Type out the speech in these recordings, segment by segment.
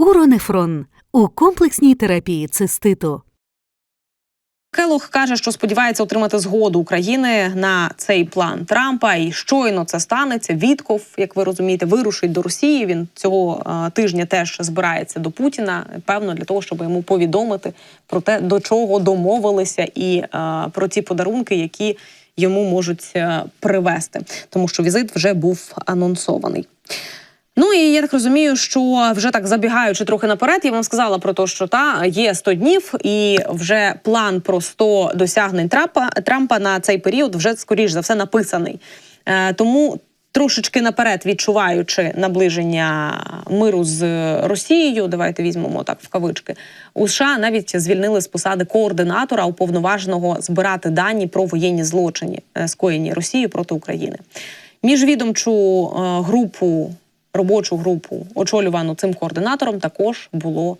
Уронефрон у комплексній терапії циститу. Келох каже, що сподівається отримати згоду України на цей план Трампа. І щойно це станеться. Вітков, як ви розумієте, вирушить до Росії. Він цього е, тижня теж збирається до Путіна. Певно, для того, щоб йому повідомити про те, до чого домовилися, і е, про ті подарунки, які йому можуть е, привезти, тому що візит вже був анонсований. Ну і я так розумію, що вже так забігаючи трохи наперед, я вам сказала про те, що та є 100 днів, і вже план про 100 досягнень Трампа Трампа на цей період вже скоріш за все написаний. Е, тому трошечки наперед відчуваючи наближення миру з Росією, давайте візьмемо так в кавички. У США навіть звільнили з посади координатора уповноваженого збирати дані про воєнні злочини, е, скоєні Росією проти України. Міжвідомчу е, групу робочу групу, очолювану цим координатором, також було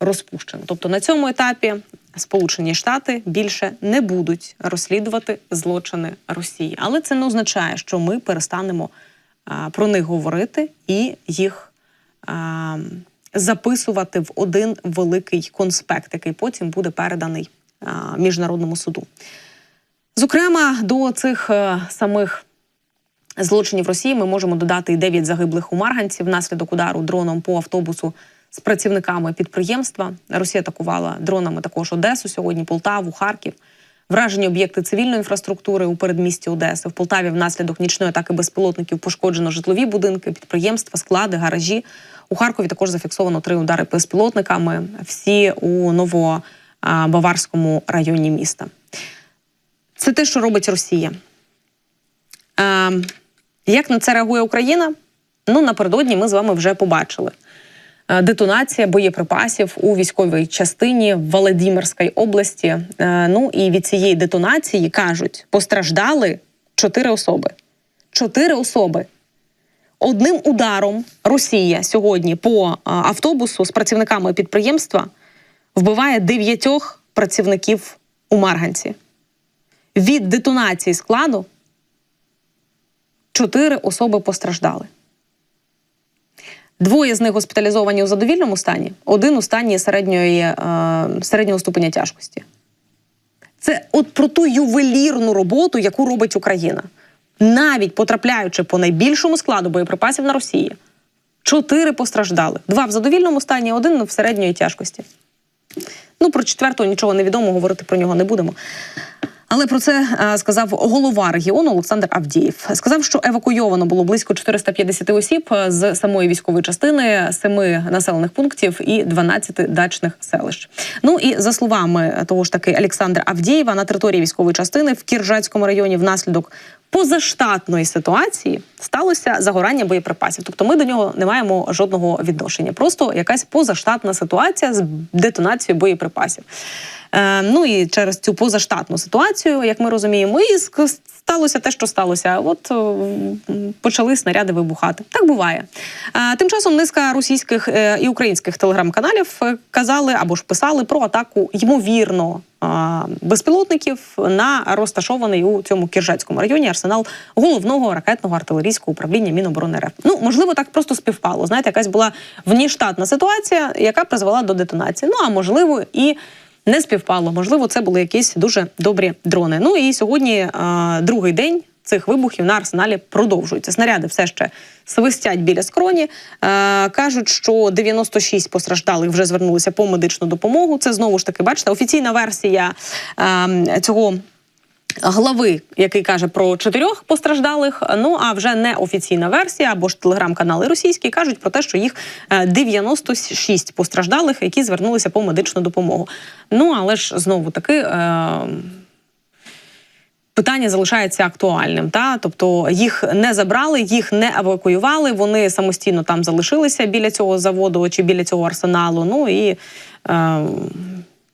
розпущено. Тобто на цьому етапі Сполучені Штати більше не будуть розслідувати злочини Росії, але це не означає, що ми перестанемо про них говорити і їх записувати в один великий конспект, який потім буде переданий а, міжнародному суду. Зокрема, до цих а, самих злочинів Росії ми можемо додати і 9 загиблих у Марганці внаслідок удару дроном по автобусу з працівниками підприємства. Росія атакувала дронами також Одесу сьогодні, Полтаву, Харків. Вражені об'єкти цивільної інфраструктури у передмісті Одеси. В Полтаві внаслідок нічної атаки безпілотників пошкоджено житлові будинки, підприємства, склади, гаражі. У Харкові також зафіксовано три удари безпілотниками. Всі у Новобаварському районі міста. Це те, що робить Росія. Як на це реагує Україна? Ну напередодні ми з вами вже побачили. Е, детонація боєприпасів у військовій частині в Володимирській області. Е, ну і від цієї детонації кажуть, постраждали чотири особи. Чотири особи. Одним ударом Росія сьогодні по е, автобусу з працівниками підприємства вбиває дев'ятьох працівників у Марганці. Від детонації складу чотири особи постраждали. Двоє з них госпіталізовані у задовільному стані, один у стані середньої, е, середнього ступеня тяжкості. Це от про ту ювелірну роботу, яку робить Україна. Навіть потрапляючи по найбільшому складу боєприпасів на Росії, чотири постраждали. Два в задовільному стані, один в середньої тяжкості. Ну, про четвертого нічого не відомо, говорити про нього не будемо. Але про це е, сказав голова регіону Олександр Авдієв. Сказав, що евакуйовано було близько 450 осіб з самої військової частини, семи населених пунктів і 12 дачних селищ. Ну і за словами того ж таки Олександра Авдієва, на території військової частини в Кіржацькому районі внаслідок позаштатної ситуації сталося загорання боєприпасів. Тобто, ми до нього не маємо жодного відношення. Просто якась позаштатна ситуація з детонацією боєприпасів. Е, ну і через цю позаштатну ситуацію, як ми розуміємо, і сталося те, що сталося. От почали снаряди вибухати. Так буває. Е, тим часом низка російських е, і українських телеграм-каналів казали або ж писали про атаку ймовірно. Безпілотників на розташований у цьому Кіржацькому районі арсенал головного ракетного артилерійського управління Міноборони РФ. Ну можливо, так просто співпало. Знаєте, якась була внештатна ситуація, яка призвела до детонації. Ну а можливо, і не співпало. Можливо, це були якісь дуже добрі дрони. Ну і сьогодні а, другий день. Цих вибухів на арсеналі продовжуються. Снаряди все ще свистять біля скроні. Е, кажуть, що 96 постраждалих вже звернулися по медичну допомогу. Це знову ж таки, бачите, офіційна версія е, цього глави, який каже про чотирьох постраждалих. Ну а вже не офіційна версія або ж телеграм-канали російські кажуть про те, що їх 96 е, постраждалих, які звернулися по медичну допомогу. Ну але ж знову таки. Е Питання залишається актуальним, та тобто їх не забрали, їх не евакуювали. Вони самостійно там залишилися біля цього заводу чи біля цього арсеналу. Ну і е,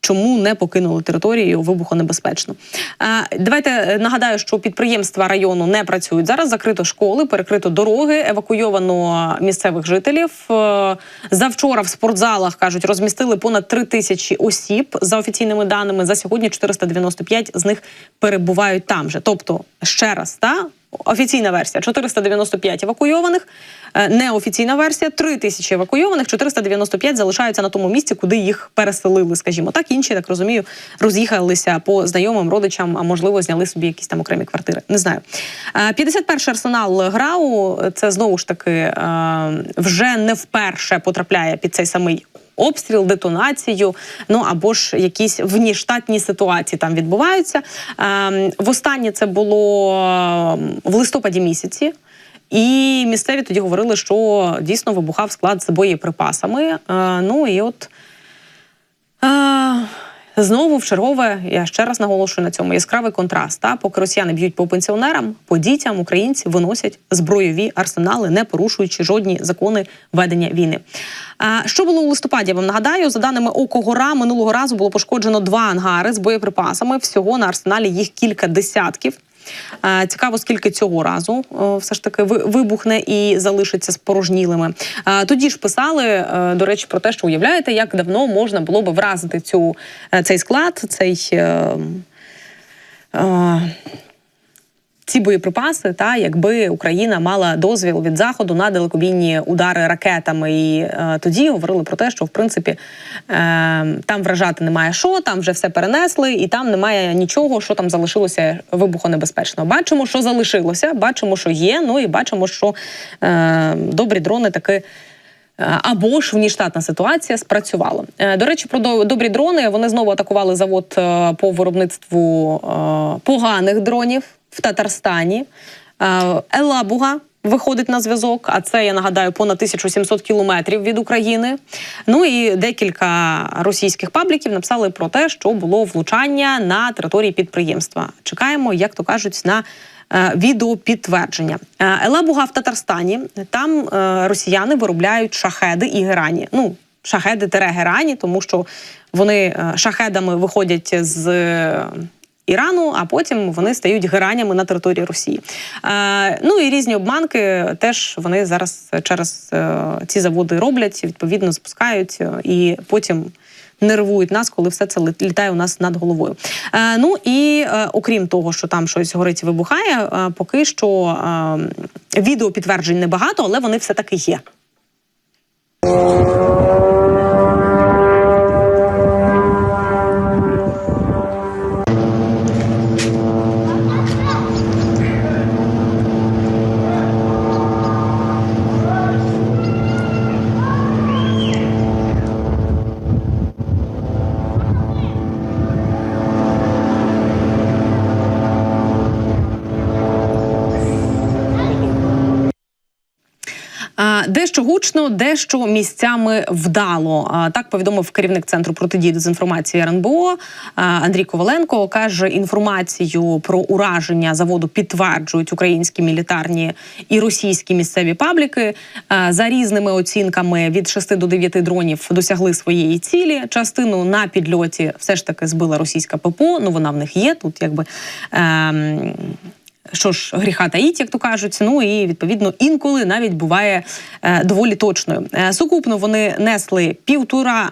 чому не покинули територію вибухонебезпечно. Давайте е, нагадаю, що підприємства району не працюють зараз. Закрито школи, перекрито дороги, евакуйовано місцевих жителів. Е, завчора в спортзалах кажуть, розмістили понад 3 тисячі осіб за офіційними даними. За сьогодні 495 з них перебувають там же. Тобто, ще раз та Офіційна версія 495 евакуйованих. Е, Неофіційна версія 3 тисячі евакуйованих, 495 залишаються на тому місці, куди їх переселили, скажімо так. Інші, так розумію, роз'їхалися по знайомим родичам, а можливо, зняли собі якісь там окремі квартири. Не знаю. Е, 51-й арсенал ГРАУ це знову ж таки е, вже не вперше потрапляє під цей самий обстріл, детонацію, ну або ж якісь внештатні ситуації там відбуваються. Ем, Востаннє це було ем, в листопаді місяці. І місцеві тоді говорили, що дійсно вибухав склад з боєприпасами. Е, ну і от е, знову в чергове, я ще раз наголошую на цьому яскравий контраст. Та? Поки росіяни б'ють по пенсіонерам, по дітям українці виносять збройові арсенали, не порушуючи жодні закони ведення війни. А, що було у листопаді? Я вам нагадаю, за даними ОКОГОРА, минулого разу було пошкоджено два ангари з боєприпасами. Всього на арсеналі їх кілька десятків. Е, Цікаво, скільки цього разу е, все ж таки вибухне і залишиться спорожнілими. Е, Тоді ж писали, е, до речі, про те, що уявляєте, як давно можна було би вразити цю, е, цей склад, цей. Ці боєприпаси, та якби Україна мала дозвіл від заходу на далекобійні удари ракетами, і е, тоді говорили про те, що в принципі е, там вражати немає що, там вже все перенесли, і там немає нічого, що там залишилося вибухонебезпечно. Бачимо, що залишилося, бачимо, що є. Ну і бачимо, що е, добрі дрони таки. Е, Або ж внештатна ситуація спрацювала. Е, До речі, про до- добрі дрони вони знову атакували завод е, по виробництву поганих дронів в Татарстані. Е, Елабуга виходить на зв'язок, а це я нагадаю понад 1700 кілометрів від України. Ну і декілька російських пабліків написали про те, що було влучання на території підприємства. Чекаємо, як то кажуть, на е, відеопідтвердження. Е, Елабуга в Татарстані. Там росіяни виробляють шахеди і герані. Ну, шахеди тере герані, тому що вони шахедами виходять з. Ірану, а потім вони стають геранями на території Росії. Е, ну і різні обманки теж вони зараз через е, ці заводи роблять, відповідно запускають е, і потім нервують нас, коли все це літає у нас над головою. Е, ну і е, окрім того, що там щось горить і вибухає, е, поки що е, відео підтверджень небагато, але вони все таки є. Дещо гучно, дещо місцями вдало. Так повідомив керівник центру протидії дезінформації РНБО Андрій Коваленко. каже, інформацію про ураження заводу підтверджують українські мілітарні і російські місцеві пабліки. За різними оцінками від 6 до 9 дронів досягли своєї цілі. Частину на підльоті все ж таки збила російська ППО. Ну вона в них є тут, якби. Ем, що ж гріха таїть, як то кажуть. Ну і відповідно інколи навіть буває е, доволі точною. Е, сукупно вони несли півтора.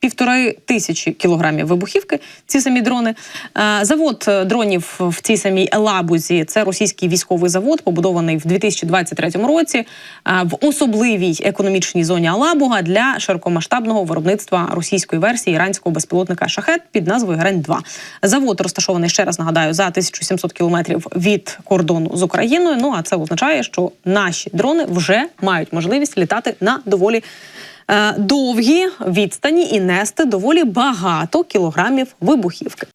Півтори тисячі кілограмів вибухівки. Ці самі дрони. Е, Завод е, дронів в цій самій Елабузі це російський військовий завод, побудований в 2023 році е, в особливій економічній зоні Алабуга для широкомасштабного виробництва російської версії іранського безпілотника Шахет під назвою Грень 2 Завод розташований ще раз нагадаю за 1700 кілометрів від кордону з Україною. Ну а це означає, що наші дрони вже мають можливість літати на доволі довгі відстані і нести доволі багато кілограмів вибухівки.